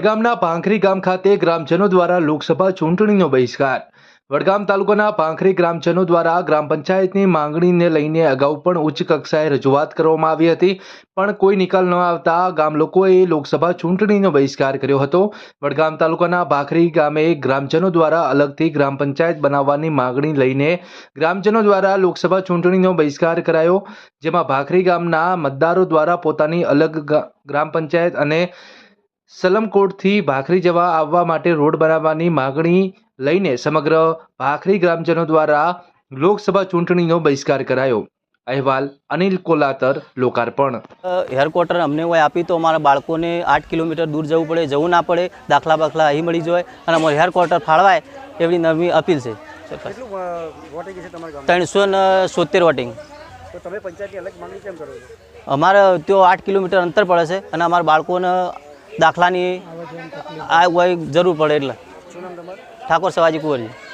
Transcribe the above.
વડગામના ભાંખરી ગામ ખાતે ગ્રામજનો દ્વારા લોકસભા ચૂંટણીનો બહિષ્કાર. વડગામ તાલુકાના ભાંખરી ગ્રામજનો દ્વારા ગ્રામ પંચાયતની માંગણીને લઈને અગાઉ પણ ઉચ્ચ કક્ષાએ રજૂઆત કરવામાં આવી હતી, પણ કોઈ નિકાલ ન આવતા ગામ લોકોએ લોકસભા ચૂંટણીનો બહિષ્કાર કર્યો હતો. વડગામ તાલુકાના ભાખરી ગામે ગ્રામજનો દ્વારા અલગથી ગ્રામ પંચાયત બનાવવાની માંગણી લઈને ગ્રામજનો દ્વારા લોકસભા ચૂંટણીનો બહિષ્કાર કરાયો, જેમાં ભાખરી ગામના મતદારો દ્વારા પોતાની અલગ ગ્રામ પંચાયત અને સલમકોટથી ભાખરી જવા આવવા માટે રોડ બનાવવાની માગણી લઈને સમગ્ર ભાખરી ગ્રામજનો દ્વારા લોકસભા ચૂંટણીનો બહિષ્કાર કરાયો. અહેવાલ અનિલ કોલાતર લોકાર્પણ. હેડક્વાર્ટર અમને હોય આપી તો અમારા બાળકોને આઠ કિલોમીટર દૂર જવું પડે જવું ના પડે દાખલા બાખલા અહીં મળી જાય અને અમારું હેડક્વાર્ટર ફાળવાય એવી નવી અપીલ છે. સરકાર કેટલું અ, વોટિંગ છે તમારા ગામમાં? ત્રણસો ને સોતેર વોટિંગ તો તમે પંચાયતની અલગ માંગણી કેમ કરો અમારે તો આઠ કિલોમીટર અંતર પડે છે અને અમારા બાળકોને દાખલાની આ હોય જરૂર પડે એટલે. ઠાકોર સવાજી કુંવરજી.